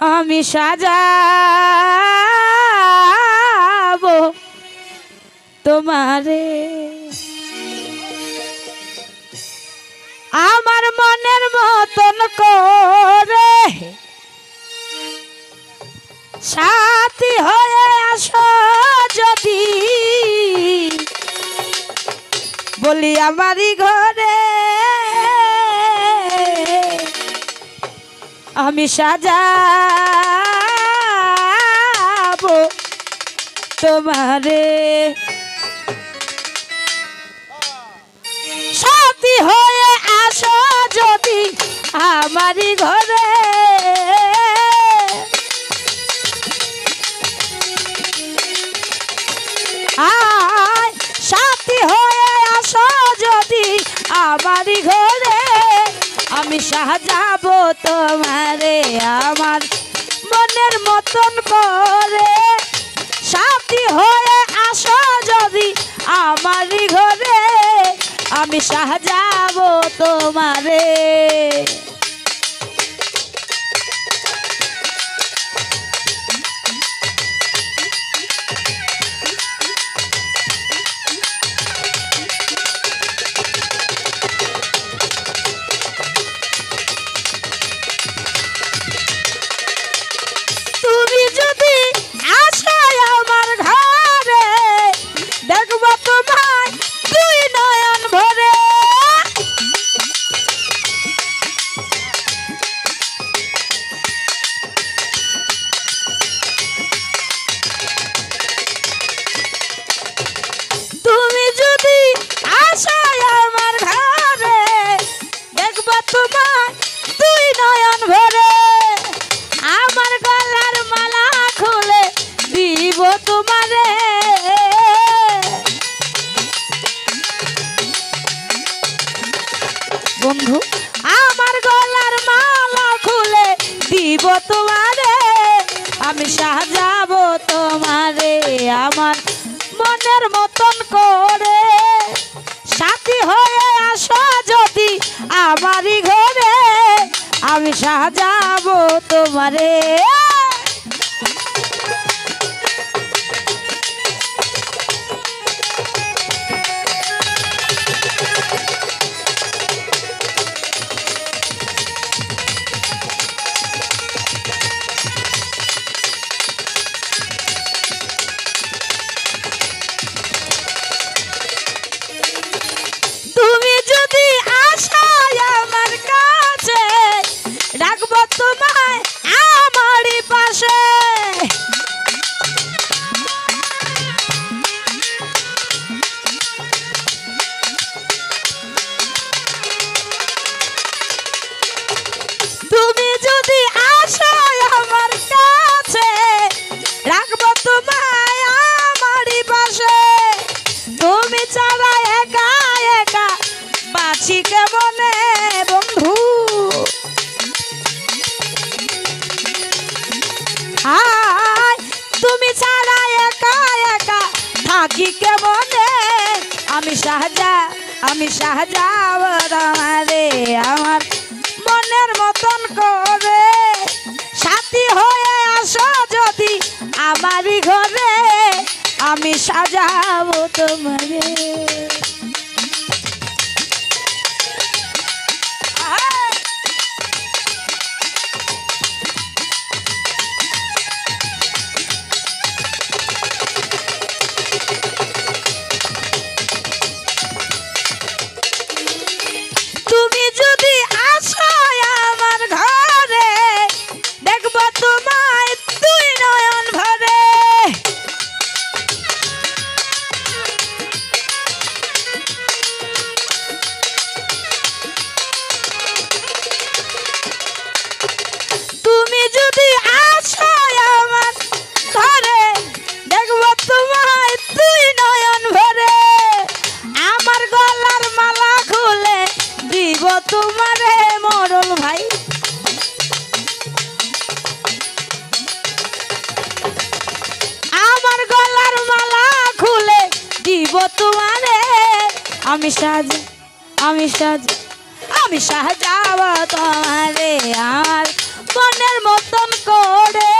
আমি সাজাবো তোমারে। আমার মনের মতন করে সাথী হয়ে আসো যদি। বলি আমারই ঘরে আমি সাজাবো তোমারে। সাথী হয়ে আসো যদি আমারই ঘরে। আয় আমি সাজাবো তোমারে আমার মনের মতন করে। সাথী হয়ে আসো যদি আমার ঘরে, আমি সাজাবো তোমারে। মতন করে। সাথী হয়ে আসো যদি আমারই ঘরে আমি সাজাবো তোমারে। আমি সাজাব তোমারে আমার মনের মতন করে। সাথী হয়ে আসো যদি আমারই ঘরে, আমি সাজাবো তোমারে। গো তোমারে আমি সাজ আমি সাজ, আমি সাজাব তোমারে আমার মনের মতন করে।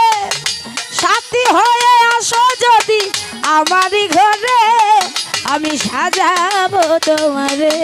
সাথী হয়ে আসো যদি আমারই ঘরে, আমি সাজাব তোমারে।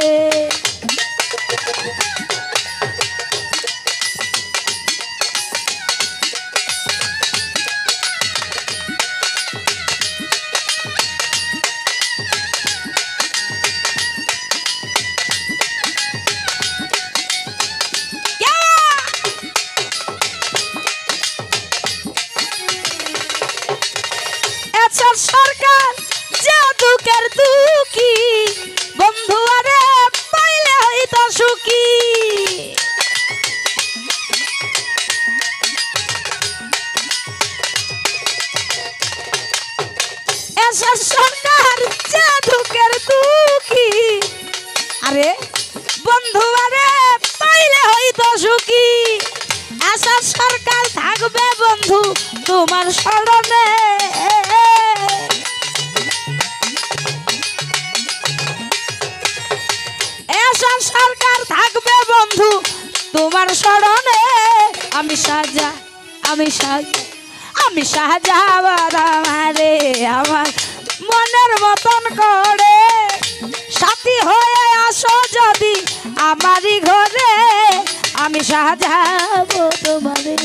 বন্ধু তোমার স্মরণে। এসব সরকার থাকবে বন্ধু তোমার স্মরণে? আমি সাজা আমি সাজা, আমি সাজাবার আমারে, আমার মনের মতন করে। সাথী হয়ে আসো যদি আমারই ঘরে, আমি সাজাবো তোমারে।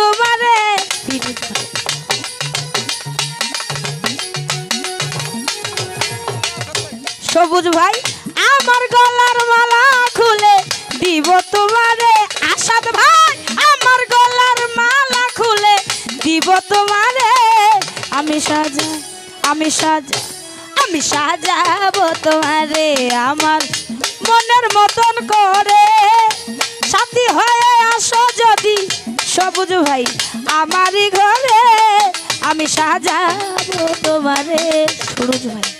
তোমারে। সবুজ ভাই, আমার গলার মালা খুলে দিব তোমারে। আসাদ ভাই, আমার গলার মালা খুলে দিব তোমারে। আমি সাজা আমি সাজা, আমি সাজাবো তোমারে আমার মনের মতন করে। সাথী হয়ে আসো যদি সবুজ ভাই আমারই ঘরে আমি সাজাবো তোমারে। সবুজ ভাই।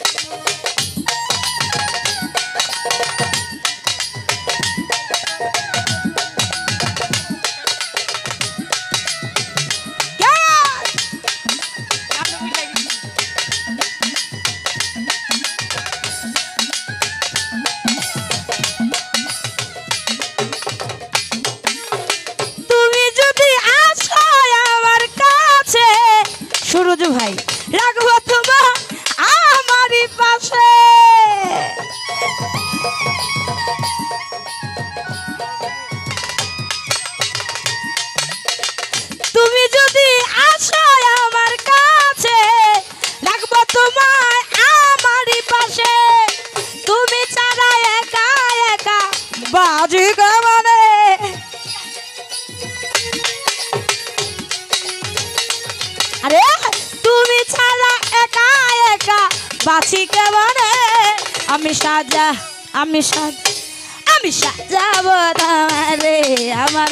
আরে, তুমি ছাড়া একা একা বাঁচি কেমনে? আমি সাজা আমি সাজা, আমি সাজাবো তোমারে আমার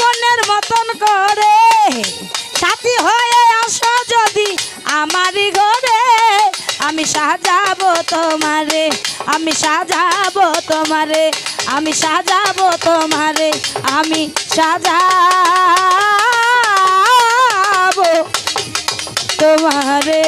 মনের মতন করে। সাথী হয়ে আসো যদি আমারই ঘরে, আমি সাজাবো তোমারে, আমি সাজাবো তোমারে, আমি সাজাবো তোমারে, আমি সাজাবো তোমারে।